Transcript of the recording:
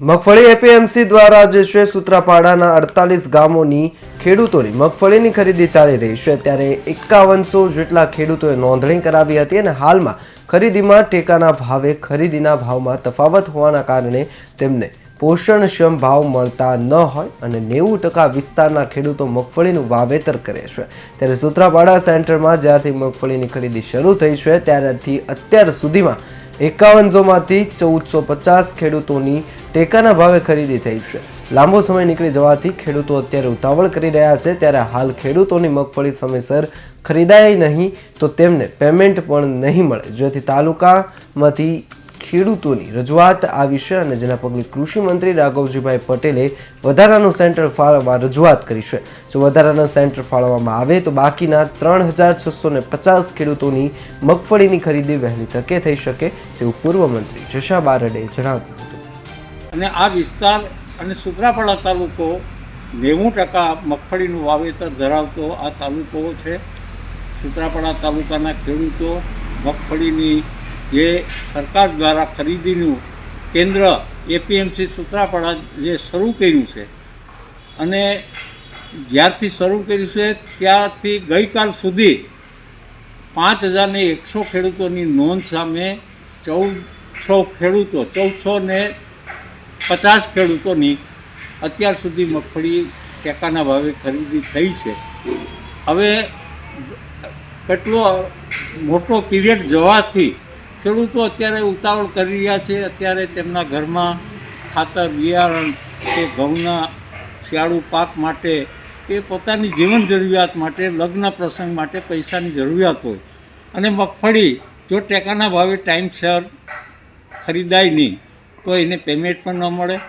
મગફળી એપીએમસી દ્વારા જે છે સૂત્રાપાડાના અડતાલીસ ગામોની ખેડૂતોની મગફળીની ખરીદી ચાલી રહી છે. ત્યારે એકાવનસો જેટલા ખેડૂતોએ નોંધણી કરાવી હતી અને હાલમાં ખરીદીમાં ટેકાના ભાવે ખરીદીના ભાવમાં તફાવત હોવાના કારણે તેમને પોષણક્ષમ ભાવ મળતા ન હોય અને નેવું ટકા વિસ્તારના ખેડૂતો મગફળીનું વાવેતર કરે છે. ત્યારે સૂત્રાપાડા સેન્ટરમાં જ્યારથી મગફળીની ખરીદી શરૂ થઈ છે, ત્યારથી અત્યાર સુધીમાં એકાવનસોમાંથી ચૌદસો પચાસ ખેડૂતોની ટેકાના ભાવે ખરીદી થઈ છે. લાંબો સમય નીકળી જવાથી ખેડૂતો અત્યારે ઉતાવળ કરી રહ્યા છે. ત્યારે હાલ ખેડૂતોની મગફળી સમયસર ખરીદાય નહીં તો તેમને પેમેન્ટ પણ નહીં મળે. જેથી તાલુકામાંથી ખેડૂતોની રજૂઆત આવી છે અને જેના પગલે કૃષિ મંત્રી રાઘવજીભાઈ પટેલે વધારાનું સેન્ટર ફાળવવા રજૂઆત કરી છે. જો વધારાના સેન્ટર ફાળવવામાં આવે તો બાકીના ત્રણ હજાર છસો ને પચાસ ખેડૂતોની મગફળીની ખરીદી વહેલી તકે થઈ શકે તેવું પૂર્વ મંત્રી જશા બારડે જણાવ્યું હતું. અને આ વિસ્તાર અને સુત્રાપાડા તાલુકો નેવું ટકા મગફળીનું વાવેતર ધરાવતો આ તાલુકો છે. સુત્રાપાડા તાલુકાના ખેડૂતો મગફળીની જે સરકાર દ્વારા ખરીદીનું કેન્દ્ર એપીએમસી સૂત્રાપાડા જે શરૂ કર્યું છે અને જ્યારથી શરૂ કર્યું છે ત્યારથી ગઈકાલ સુધી પાંચ હજારને એકસો ખેડૂતોની નોંધ સામે ચૌદસો ખેડૂતો ચૌદસો ને પચાસ ખેડૂતોની અત્યાર સુધી મગફળી ટેકાના ભાવે ખરીદી થઈ છે. હવે કેટલો મોટો પીરિયડ જવાથી ખેડૂતો અત્યારે ઉતાવળ કરી રહ્યા છે. અત્યારે તેમના ઘરમાં ખાતર, બિયારણ કે ઘઉંના શિયાળુ પાક માટે કે પોતાની જીવન જરૂરિયાત માટે, લગ્ન પ્રસંગ માટે પૈસાની જરૂરિયાત હોય. અને મગફળી જો ટેકાના ભાવે ટાઈમસર ખરીદાય નહીં, તો એને પેમેન્ટ પણ ન મળે.